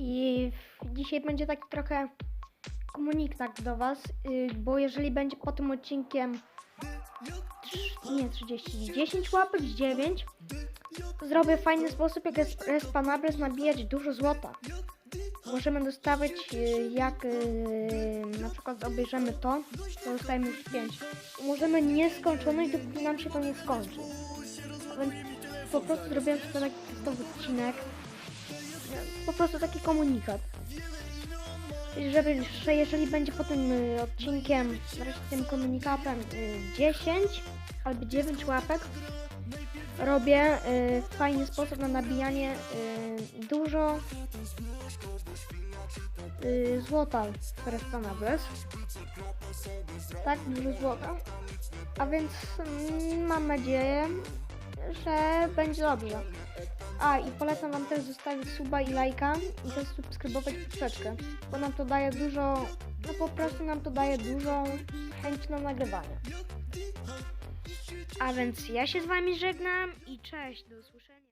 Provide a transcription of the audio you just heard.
I dzisiaj będzie taki trochę komunikat do Was, y, bo jeżeli będzie po tym odcinkiem nie 30, 10 łapek, 9, to zrobię fajny sposób, jak jest Respanabres nabijać dużo złota. Możemy dostawać, y, jak y, na przykład obejrzymy to, to dostajemy już 5. Możemy nieskończoność, dopóki nam się to nie skończy. Więc po prostu zrobiłem sobie taki testowy odcinek. Po prostu taki komunikat. Żeby, że jeżeli będzie po tym y, odcinkiem, wreszcie tym komunikatem y, 10 albo 9 łapek, robię y, fajny sposób na nabijanie y, dużo y, złota w Restanables. Tak, dużo złota. A więc mm, mam nadzieję, że będzie dobrze. A i polecam Wam też zostawić suba i lajka i zasubskrybować poprzeczkę, bo nam to daje dużo, no po prostu nam to daje dużą chęć na nagrywanie. A więc ja się z Wami żegnam i cześć, do usłyszenia.